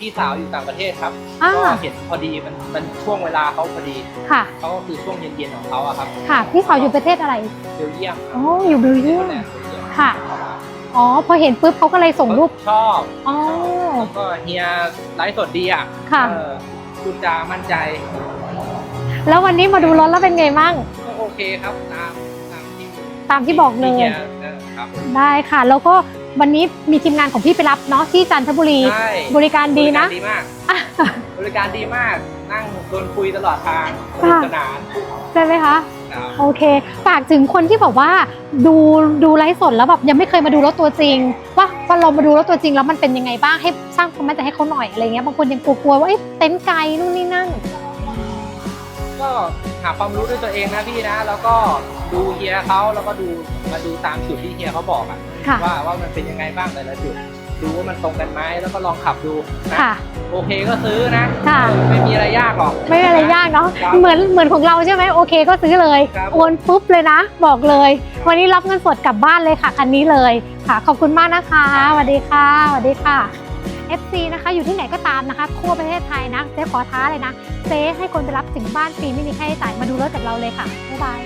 พี่สาวอยู่ต่างประเทศครับอ่า ก็เห็นพอดีมันมันช่วงเวลาเขาพอดีค่ะ เขาก็คือช่วงเย็นๆของเขาอะครับค่ะ พี่สาวอยู่ประเทศอะไร เบลเยียมอ๋อ อยู่เบลเยียมเบลเยียมค่ะ อ๋อ พอเห็นปุ๊บเขาก็เลยส่งรูป ชอบอ๋อ แล้วก็เฮียไลฟ์สดดีอะค่ะ เออคุณจามั่นใจแล้ววันนี้มาดูรถแล้วเป็นไงมั่ง ก็โอเคครับตามตามที่ตามที่บอกเลที่ยเฮียเออครับได้ค่ะ แล้วก็ วันนี้มีทีมงานของพี่ไปรับเนาะที่จันทบุรีใช่บริการดีนะ บริการดีมากอะบริการดีมาก นั่งชวนคุยตลอดทางสค่ะนุกสนานใช่ไหมคะ ครับโอเค ฝากถึงคนที่บอกว่าดูดูไลฟ์สดแล้วแบบยังไม่เคยมาดูรถตัวจริง ว่าพอเรามาดูรถตัวจริงแล้วมันเป็นยังไงบ้างให้สร้างความมั่นใจให้เขาหน่อยอะไรเงี้ยบางคนยังกลัวๆว่าเอ๊ะเต็นท์ไกลนู่นนี่นั่น ก็หาความรู้ด้วยตัวเองนะพี่นะ แล้วก็ ดูเฮียเขาแล้วก็ดูมาดูตามจุดที่เฮียเขาบอกอะค่ะ ว่าว่ามันเป็นยังไงบ้างแต่ละจุด ดูว่ามันตรงกันไหมแล้วก็ลองขับดูนะค่ะ โอเคก็ซื้อนะค่ะไม่มีอะไรยากหรอก ไม่มีอะไรยากเนาะ ครับเหมือนเหมือนของเราใช่ไหมโอเคก็ซื้อเลย ครับ โอนปุ๊บเลยนะ บอกเลย วันนี้รับเงินสดกลับบ้านเลยค่ะคันนี้เลยค่ะ ขอบคุณมากนะคะสวัสดีค่ะสวัสดีค่ะ FC นะคะอยู่ที่ไหนก็ตามนะคะ ทั่วประเทศไทยนะเจ๊ขอท้าเลยนะเจ๊ให้คนไปรับถึงบ้านฟรีไม่มีค่าใช้จ่ายมาดูรถกับเราเลยค่ะบ๊ายบาย